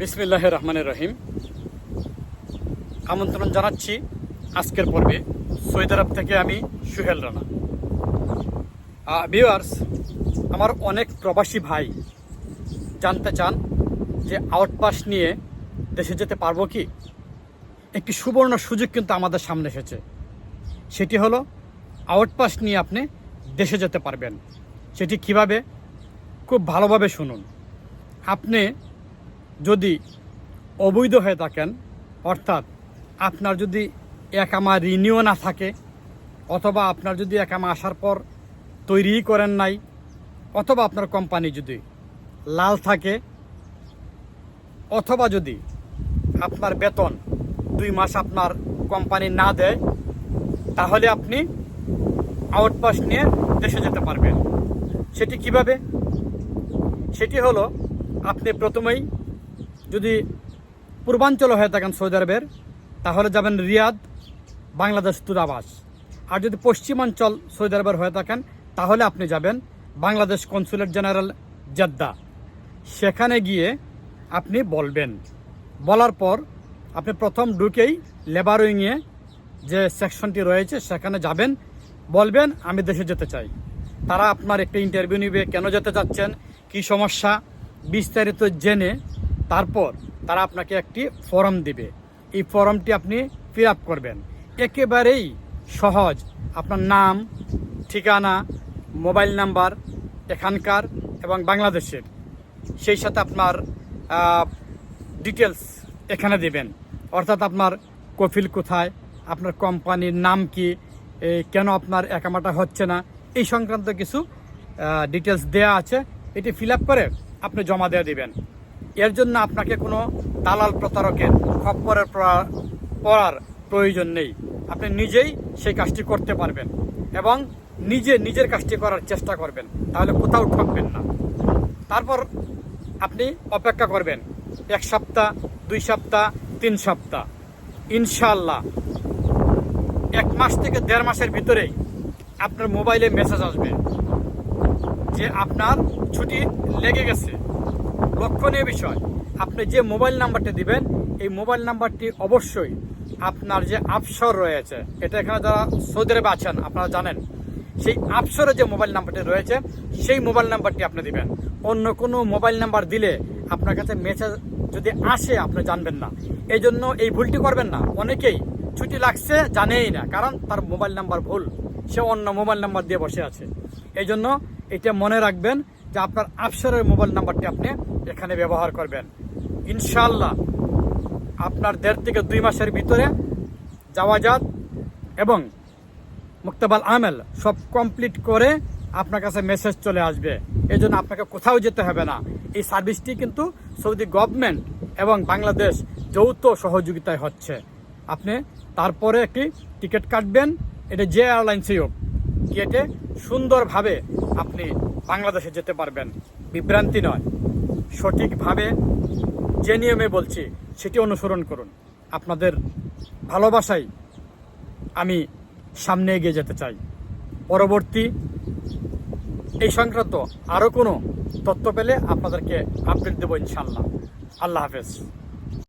বিসমিল্লাহ রহমানের রহিম। আমন্ত্রণ জানাচ্ছি আজকের পর্বে সৌদি আরব থেকে আমি সুহেল রানা। ভিউয়ার্স আমার অনেক প্রবাসী ভাই জানতে চান যে আউটপাস নিয়ে দেশে যেতে পারব কি? একটি সুবর্ণ সুযোগ কিন্তু আমাদের সামনে এসেছে। সেটি হলো আউটপাস নিয়ে আপনি দেশে যেতে পারবেন। সেটি কীভাবে? খুব ভালোভাবে শুনুন। আপনি যদি অবৈধ হয়ে থাকেন, অর্থাৎ আপনার যদি একামা রিনিউ না থাকে, অথবা আপনার যদি একামা আসার পর তৈরিই করেন নাই, অথবা আপনার কোম্পানি যদি লাল থাকে, অথবা যদি আপনার বেতন দুই মাস আপনার কোম্পানি না দেয়, তাহলে আপনি আউটপাস নিয়ে দেশে যেতে পারবেন। সেটি কীভাবে? সেটি হলো, আপনি প্রথমেই যদি পূর্বাঞ্চল হয়ে থাকেন সৌদি আরবের, তাহলে যাবেন রিয়াদ, বাংলাদেশ দূতাবাস। আর যদি পশ্চিমাঞ্চল সৌদি আরবের হয়ে থাকেন, তাহলে আপনি যাবেন বাংলাদেশ কনসুলেট জেনারেল জেদ্দা। সেখানে গিয়ে আপনি বলবেন। বলার পর আপনি প্রথম ঢুকেই লেবার উইংয়ে যে সেকশনটি রয়েছে, সেখানে যাবেন। বলবেন, আমি দেশে যেতে চাই। তারা আপনার একটা ইন্টারভিউ নিবে, কেন যেতে চাচ্ছেন, কি সমস্যা, বিস্তারিত জেনে তারপর তারা আপনাকে একটি ফর্ম দিবে। এই ফর্মটি আপনি ফিল আপ করবেন। একেবারেই সহজ। আপনার নাম, ঠিকানা, মোবাইল নাম্বার, এখানকার এবং বাংলাদেশের। সেই সাথে আপনার ডিটেলস এখানে দেবেন। অর্থাৎ আপনার কফিল কোথায়, আপনার কোম্পানির নাম কি কেন আপনার একামাটা হচ্ছে না, এই সংক্রান্ত কিছু ডিটেলস দেয়া আছে। এটি ফিল করে আপনি জমা দেওয়া দিবেন। এর জন্য আপনাকে কোনো দালাল প্রতারকের, খপ্পরের পড়া- পড়ার প্রয়োজন নেই। আপনি নিজেই সেই কাজটি করতে পারবেন এবং নিজে নিজের কাজটি করার চেষ্টা করবেন, তাহলে কোথাও ঠকবেন না। তারপর আপনি অপেক্ষা করবেন, এক সপ্তাহ, দুই সপ্তাহ, তিন সপ্তাহ। ইনশাল্লাহ এক মাস থেকে দেড় মাসের ভিতরেই আপনার মোবাইলে মেসেজ আসবে যে আপনার ছুটি লেগে গেছে। লক্ষণীয় বিষয়, আপনি যে মোবাইল নাম্বারটি দিবেন, এই মোবাইল নাম্বারটি অবশ্যই আপনার যে আপসর রয়েছে, এটা এখানে যারা সৌদি আরবে আছেন, আপনারা জানেন, সেই আপসরে যে মোবাইল নাম্বারটি রয়েছে, সেই মোবাইল নাম্বারটি আপনি দিবেন। অন্য কোনো মোবাইল নাম্বার দিলে আপনার কাছে মেসেজ যদি আসে, আপনি জানবেন না। এই জন্য এই ভুলটি করবেন না। অনেকেই ছুটি লাগছে, জানেই না, কারণ তার মোবাইল নাম্বার ভুল। সে অন্য মোবাইল নাম্বার দিয়ে বসে আছে। এই জন্য এটা মনে রাখবেন যে আপনার আপসরের মোবাইল নাম্বারটি আপনি এখানে ব্যবহার করবেন। ইনশাল্লাহ আপনার দেড় থেকে দুই মাসের ভিতরে যাওয়া যাত এবং মুক্তাবাল আমেল সব কমপ্লিট করে আপনার কাছে মেসেজ চলে আসবে। এই জন্য আপনাকে কোথাও যেতে হবে না। এই সার্ভিসটি কিন্তু সৌদি গভর্নমেন্ট এবং বাংলাদেশ যৌথ সহযোগিতায় হচ্ছে। আপনি তারপরে একটি টিকিট কাটবেন। এটা যে এয়ারলাইন্সই হোক কেটে সুন্দরভাবে আপনি বাংলাদেশে যেতে পারবেন। বিভ্রান্তি নয়। সঠিকভাবে যে নিয়মে বলছি, সেটি অনুসরণ করুন। আপনাদের ভালোবাসাই আমি সামনে এগিয়ে যেতে চাই। পরবর্তী এই সংক্রান্ত আরও কোনো তথ্য পেলে আপনাদেরকে আপডেট দেবো ইনশাল্লাহ আল্লাহ হাফেজ।